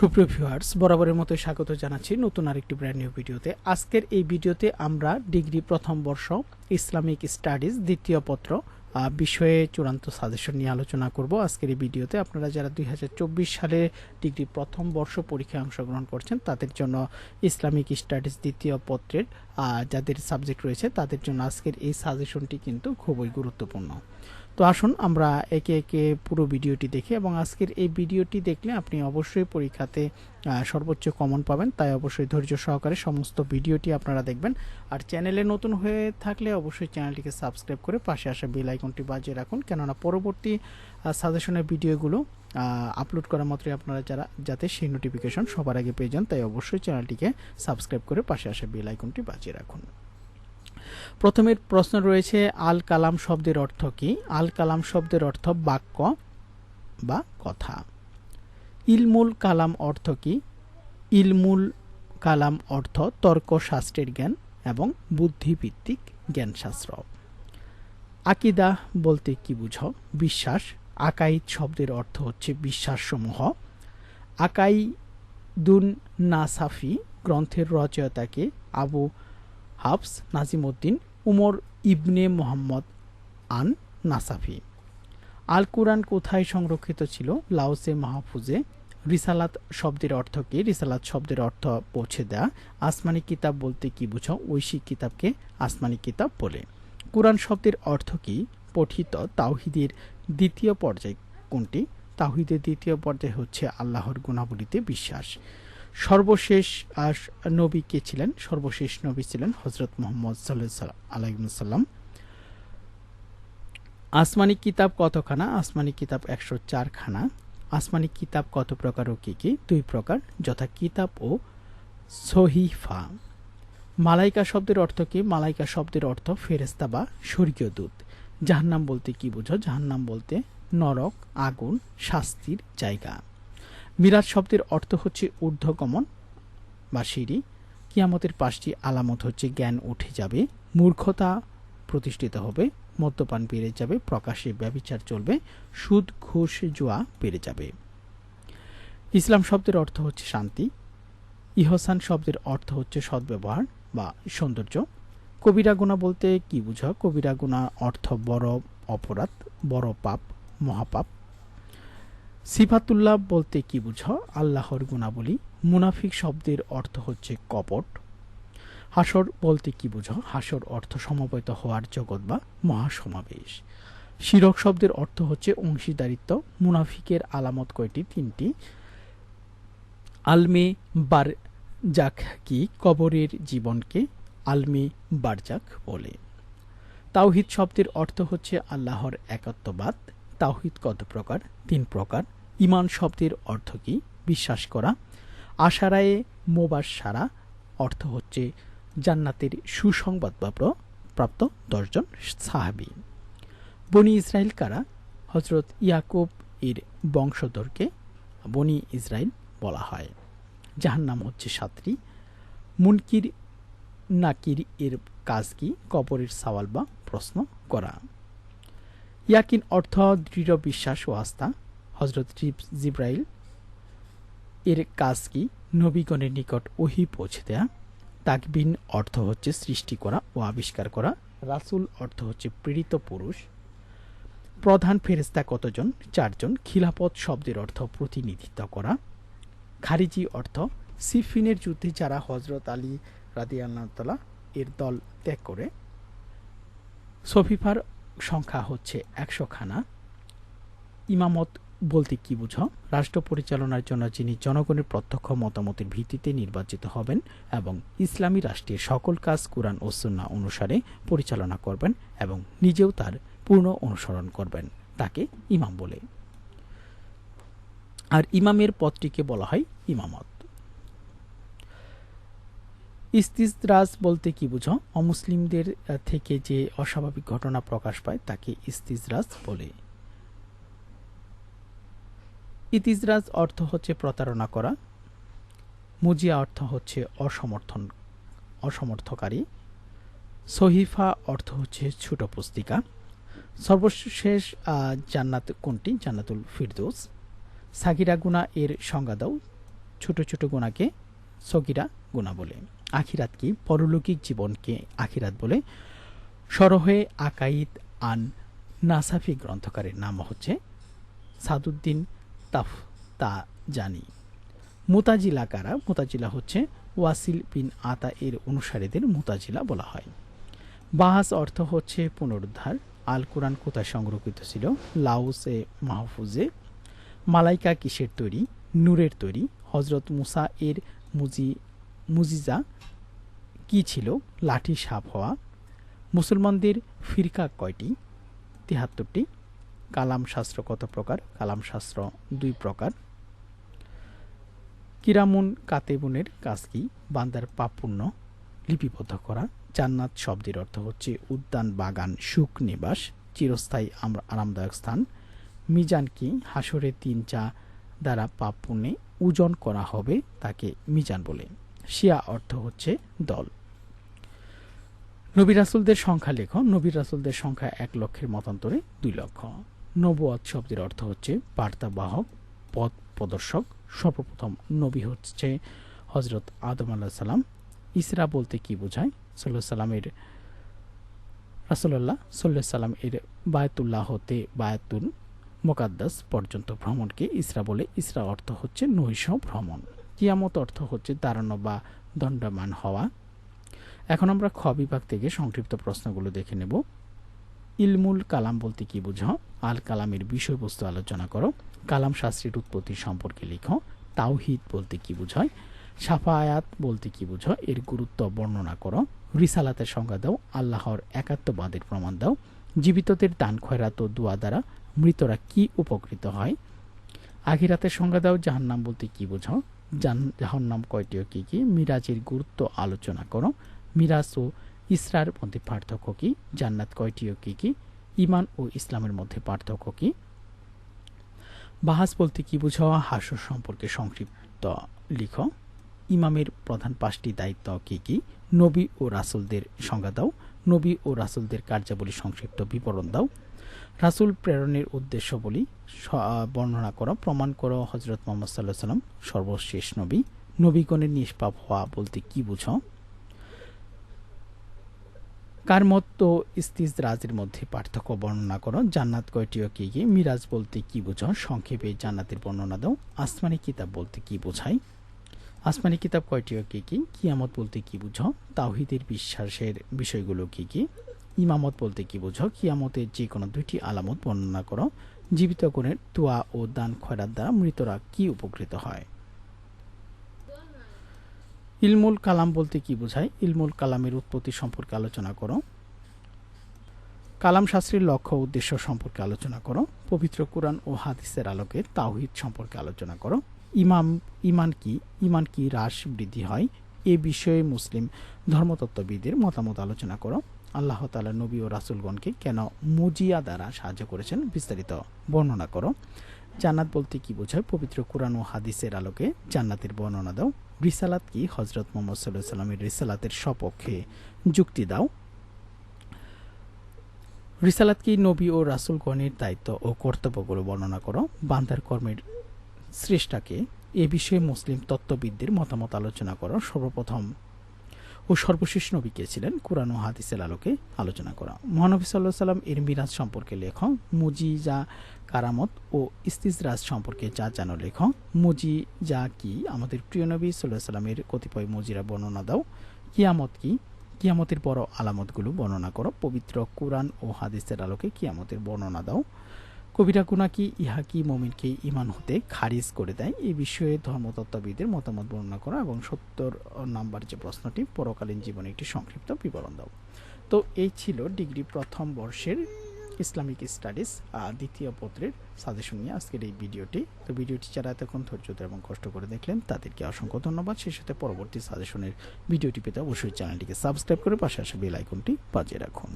সুপ্রিয় ভিউয়ার্স বরাবরের মতো স্বাগত জানাচ্ছি নতুন আরেকটি ব্র্যান্ড নিউ ভিডিওতে আজকের এই ভিডিওতে আমরা ডিগ্রি প্রথম বর্ষ ইসলামিক স্টাডিজ দ্বিতীয় পত্র বিষয়ে চূড়ান্ত সাজেশন নিয়ে আলোচনা করব। আজকের এই ভিডিওতে আপনারা যারা দুই হাজার চব্বিশ সালে ডিগ্রি প্রথম বর্ষ পরীক্ষায় অংশগ্রহণ করছেন, তাদের জন্য ইসলামিক স্টাডিজ দ্বিতীয় পত্রের যাদের সাবজেক্ট রয়েছে, তাদের জন্য আজকের এই সাজেশনটি কিন্তু খুবই গুরুত্বপূর্ণ। তো আসুন আমরা একে একে পুরো ভিডিওটি দেখি এবং আজকের এই ভিডিওটি দেখলে আপনি অবশ্যই পরীক্ষাতে সর্বোচ্চ কমন পাবেন। তাই অবশ্যই ধৈর্য সহকারে সমস্ত ভিডিওটি আপনারা দেখবেন। আর চ্যানেলে নতুন হয়ে থাকলে অবশ্যই চ্যানেলটিকে সাবস্ক্রাইব করে পাশে আসা বেল আইকনটি বাজিয়ে রাখুন। কেননা পরবর্তী সাজেশনের ভিডিওগুলো আপলোড করা মাত্রই আপনারা যারা, যাতে সেই নোটিফিকেশন সবার আগে পেয়ে যান, তাই অবশ্যই চ্যানেলটিকে সাবস্ক্রাইব করে পাশে আসা বেল আইকনটি বাজিয়ে রাখুন। প্রথমের প্রশ্ন রয়েছে, আল কালাম শব্দের অর্থ কি? আল কালাম শব্দের অর্থ বাক্য বা কথা। ইলমুল কালাম অর্থ কি? ইলমুল কালাম অর্থ তর্কশাস্ত্রের জ্ঞান এবং বুদ্ধিভিত্তিক জ্ঞানশাস্ত্র। আকিদা বলতে কি বুঝো? বিশ্বাস। আকাইদ শব্দের অর্থ হচ্ছে বিশ্বাসসমূহ। আকাইদুন নাসাফি গ্রন্থের রচয়িতাকে আবু হাফস নাজিমউদ্দিন উমর ইবনে মোহাম্মদ আন নাসাফি। আল কুরআন কোথায় সংরক্ষিত ছিল? লাওসে মাহফুজে। রিসালাত শব্দের অর্থ কি? রিসালাত শব্দের অর্থ পৌঁছে দেয়া। আসমানি কিতাব বলতে কি বুঝো ঐশিক কিতাবকে আসমানি কিতাব বলে। কুরআন শব্দের অর্থ কি? পঠিত তাওহিদের দ্বিতীয় পর্যায় কোনটি? তাওহিদের দ্বিতীয় পর্যায় হচ্ছে আল্লাহর গুণাবলীতে বিশ্বাস। সর্বশেষ নবী কে ছিলেন? সর্বশেষ নবী ছিলেন হজরত মোহাম্মদ সাল্লাহ আলাইসাল্লাম আসমানি কিতাব কতখানা? আসমানি কিতাব একশো চারখানা। আসমানি কিতাব কত প্রকার ও কি কি? দুই প্রকার, যথা কিতাব ও সহিফা। মালাইকা শব্দের অর্থ কি? মালাইকা শব্দের অর্থ ফেরেস্তা বা স্বর্গীয় দূত। জাহান্নাম বলতে কি বুঝো? জাহান্নাম বলতে নরক, আগুন, শাস্তির জায়গা। মিরাজ শব্দের অর্থ হচ্ছে ঊর্ধ্বগমন বা সিঁড়ি। কিয়ামতের পাঁচটি আলামত হচ্ছে জ্ঞান উঠে যাবে, মূর্খতা প্রতিষ্ঠিত হবে, মদ্যপান বেড়ে যাবে প্রকাশ্যে ব্যবিচার চলবে, সুদ, ঘুষ, জুয়া বেড়ে যাবে। ইসলাম শব্দের অর্থ হচ্ছে শান্তি। ইহসান শব্দের অর্থ হচ্ছে সদ্ব্যবহার বা সৌন্দর্য। কবিরা গুণা বলতে কি বুঝো কবিরা গুণা অর্থ বড় অপরাধ, বড় পাপ, মহাপাপ। সিফাতুল্লাহ বলতে কি বুঝো? আল্লাহর গুণাবলী। মুনাফিক শব্দের অর্থ হচ্ছে কপট। হাসর বলতে কি বুঝো? হাসর অর্থ সমবেত হওয়ার জগৎ বা মহাসমাবেশ। শিরক শব্দের অর্থ হচ্ছে অংশীদারিত্ব। মুনাফিকের আলামত কয়টি? তিনটি। আলমে বার যাক কি কবরের জীবনকে আলমে বারজাক বলে। তাওহিদ শব্দের অর্থ হচ্ছে আল্লাহর একত্ববাদ। তাওহিদ কত প্রকার? তিন প্রকার। ইমান শব্দের অর্থ কি? বিশ্বাস করা। আশারায়ে মোবার সারা, অর্থ হচ্ছে জান্নাতের সুসংবাদ প্রাপ্ত দশজন সাহাবি। বনি ইসরায়েল কারা? হজরত ইয়াকুব এর বংশধরকে বনি ইসরায়েল বলা হয়। যাহার নাম হচ্ছে সাতরি মুনকির, নাকির এর কাজ কি? কবরের সওয়াল বা প্রশ্ন করা। ইয়াকিন অর্থ দৃঢ় বিশ্বাস ও আস্থা। হজরত জিব্রাইল, এর কাজ কি? নবীগণের নিকট ওহি পৌঁছে দেয়া। তাকবিন অর্থ হচ্ছে সৃষ্টি করা ও আবিষ্কার করা। রাসূল অর্থ হচ্ছে প্রেরিত পুরুষ। প্রধান ফেরেস্তা কতজন? চারজন। খিলাপত শব্দের অর্থ প্রতিনিধিত্ব করা। খারিজি অর্থ সিফিনের যুদ্ধে যারা হজরত আলী রাদি আল্লাহতালা এর দল ত্যাগ করে। সফিফার সংখ্যা হচ্ছে একশো খানা। ইমামত বলতে কি বুঝো? রাষ্ট্র পরিচালনার জন্য যিনি জনগণের প্রত্যক্ষ মতামতের ভিত্তিতে নির্বাচিত হবেন এবং ইসলামী রাষ্ট্রের সকল কাজ কোরআন ও সুন্নাহ অনুসারে পরিচালনা করবেন এবং নিজেও তার পূর্ণ অনুসরণ করবেন, তাকে ইমাম বলে। আর ইমামের পদটিকে বলা হয় ইমামত। ইস্তিজরাজ বলতে কি বুঝো? অমুসলিমদের থেকে যে অস্বাভাবিক ঘটনা প্রকাশ পায়, তাকে ইস্তিজরাজ বলে। ইতিজরাজ অর্থ হচ্ছে প্রতারণা করা। মুজিয়া অর্থ হচ্ছে অসমর্থন, অসমর্থকারী। সহিফা অর্থ হচ্ছে ছোট পুস্তিকা। সর্বশেষ জান্নাত কোনটি? জান্নাতুল ফিরদৌস। সাগিরা গুনা এর সংজ্ঞা দাও। ছোট ছোট গোনাকে সগিরা গুণা বলে। আখিরাত পরলৌকিক জীবনকে আখিরাত বলে সরহে আকাইদ আন নাসাফি গ্রন্থকারের নাম হচ্ছে সাদুদ্দিন তাফ তা জানি মুতাজিলা কারা? মুতাজিলা হচ্ছে ওয়াসিল বিন আতা এর অনুসারীদের মুতাজিলা বলা হয়। বাহাস অর্থ হচ্ছে পুনরুদ্ধার। আল কোরআন কোথায় সংরক্ষিত ছিল? লাউসে মাহফুজে। মালাইকা কিসের তৈরি? নূরের তৈরি। হজরত মুসা এর মুজি মুজিজা, কি ছিল? লাঠি সাপ হওয়া, মুসলমানদের ফিরকা কয়টি? তিহাত্তরটি। কালাম শাস্ত্র কত প্রকার? কালাম শাস্ত্র দুই প্রকার। কিরামুন কাতেবুনের কাজ কি? বান্দার পাপপুণ্য লিপিবদ্ধ করা। জান্নাত শব্দের অর্থ হচ্ছে উদ্যান, বাগান, সুখ, নিবাস, চিরস্থায়ী আরামদায়ক স্থান। মিজান কি? হাসরে তিন চা দ্বারা পাপ পুণ্যে ওজন করা হবে, তাকে মিজান বলে। শিয়া অর্থ হচ্ছে দল। নবী রাসুলদের সংখ্যা লেখ। নবী রাসুলদের সংখ্যা এক লক্ষের মতান্তরে দুই লক্ষ। নবুয়াদ শব্দের অর্থ হচ্ছে বার্তাবাহক, পথ প্রদর্শক। সর্বপ্রথম নবী হচ্ছে হজরত আদম আল্লাহ সাল্লাম ইসরা বলতে কি বোঝায়? সাল্লাহ সাল্লামের রাসুল্লাহ সাল্লাহ সাল্লাম এর বায়তুল্লাহ হতে বায়াতুল মোকাদ্দাস পর্যন্ত ভ্রমণকে ইসরা বলে। ইসরা অর্থ হচ্ছে নৈশ ভ্রমণ। কিয়ামত অর্থ হচ্ছে দাঁড়ানো বা দণ্ডমান হওয়া। এখন আমরা খ বিভাগ থেকে সংক্ষিপ্ত প্রশ্নগুলো দেখে নেব। ইলমুল কালাম বলতে কি বুঝো? আল কালামের বিষয়বস্তু আলোচনা করো। কালাম শাস্ত্রের উৎপত্তি সম্পর্কে লিখো। তাওহিদ বলতে কি বোঝায়? সাফায়াত বলতে কি বুঝো? এর গুরুত্ব বর্ণনা করো। রিসালাতের সংজ্ঞা দাও। আল্লাহর একাত্মবাদের প্রমাণ দাও। জীবিতদের দান, খয়রাত ও দোয়া দ্বারা মৃতরা কি উপকৃত হয়? আখিরাতের সংজ্ঞা দাও। জাহান্নাম বলতে কি বোঝো? জাহান্নাম কয়টি ও কী কী? মিরাজের গুরুত্ব আলোচনা করো। মিরাজ ও ইসরার মধ্যে পার্থক্য কি? জান্নাত কয়টি ও কী কী? ইমান ও ইসলামের মধ্যে পার্থক্য কি? বাহাস বলতে কি বোঝো? হাস্য সম্পর্কে সংক্ষিপ্ত লিখো। ইমামের প্রধান পাঁচটি দায়িত্ব কি কি? নবী ও রাসুলদের সংজ্ঞা দাও। নবী ও রাসুলদের কার্যাবলী সংক্ষিপ্ত বিবরণ দাও। রাসুল প্রেরণের উদ্দেশ্য বলি বর্ণনা করো, প্রমাণ করো হজরত মোহাম্মদ সাল্লাহ সাল্লাম সর্বশেষ নবী। নবীগণের নিষ্পাপ হওয়া বলতে কি বুঝো? কার মত ইস্তিজ রাজের মধ্যে পার্থক্য বর্ণনা করো। জান্নাত কয়টি ও কি কি? মিরাজ বলতে কি বুঝো? সংক্ষেপে জান্নাতের বর্ণনা দাও। আসমানি কিতাব বলতে কি বোঝায়? আসমানি কিতাব কয়টি ও কি কি? কিয়ামত বলতে কি বুঝো? তাওহিদের বিশ্বাসের বিষয়গুলো কি কি? ইমামত বলতে কি বুঝো? কিয়ামতের যে কোনো দুইটি আলামত বর্ণনা করো। জীবিত গুণের তুয়া ও দান খয়রাত দ্বারা মৃতরা কি উপকৃত হয়? ইলমুল কালাম বলতে কি বোঝায়? ইলমুল কালামের উৎপত্তি সম্পর্কে আলোচনা করো। কালাম শাস্ত্রীর লক্ষ্য উদ্দেশ্য সম্পর্কে আলোচনা করো। পবিত্র কোরআন ও হাদিসের আলোকে তাওহিদ সম্পর্কে আলোচনা করো। ইমাম, ইমান কি ইমান কি হ্রাস বৃদ্ধি হয়? এ বিষয়ে মুসলিম ধর্মতত্ত্ববিদের মতামত আলোচনা করো। আল্লাহ তালা নবী ও রাসুলগণকে কেন মুজিয়া দ্বারা সাহায্য করেছেন বিস্তারিত বর্ণনা করো। জান্নাত বলতে কি বোঝায়? পবিত্র কোরআন ও হাদিসের আলোকে জান্নাতের বর্ণনা দাও। রিসালাত কি? হজরত মোহাম্মদ সাল্লাহ সাল্লামের রিসালাতের সপক্ষে যুক্তি দাও। রিসালাত কি নবী ও রাসুলগণের দায়িত্ব ও কর্তব্যগুলো বর্ণনা করো। বান্দার কর্মের শ্রেষ্ঠাকে এ বিষয়ে মুসলিম তত্ত্ববিদদের মতামত আলোচনা করা সর্বপ্রথম ও সর্বশেষ নবী কে ছিলেন? কোরআন ও হাদিসের আলোকে আলোচনা করা। মহানবী সাল্লাহ সাল্লাম এর মিরাজ সম্পর্কে লেখ মুজিজা কারামত ও ইস্তিজরাজ সম্পর্কে যা জানো লেখ মুজি যা কি? আমাদের প্রিয় নবী সাল্লাহ সাল্লামের কতিপয় মুজিরা বর্ণনা দাও। কিয়ামত কি? কিয়ামতের বড় আলামতগুলো বর্ণনা করো। পবিত্র কোরআন ও হাদিসের আলোকে কিয়ামতের বর্ণনা দাও। কবিরা গুণা কি, ইহা কি মমিনকে ইমান হতে খারিজ করে দেয়? এই বিষয়ে ধর্মতত্ত্ববিদের মতামত বর্ণনা করা এবং সত্তর নাম্বার যে প্রশ্নটি, পরকালীন জীবনে একটি সংক্ষিপ্ত বিবরণ দাও। তো এই ছিল ডিগ্রি প্রথম বর্ষের ইসলামিক স্টাডিজ দ্বিতীয় পত্রের সাজেশন নিয়ে আজকের এই ভিডিওটি। তো ভিডিওটি যারা এতক্ষণ ধৈর্য এবং কষ্ট করে দেখলেন, তাদেরকে অসংখ্য ধন্যবাদ। সেই সাথে পরবর্তী সাজেশনের ভিডিওটি পেতে অবশ্যই চ্যানেলটিকে সাবস্ক্রাইব করে পাশে আসা বেল আইকনটি বাজিয়ে রাখুন।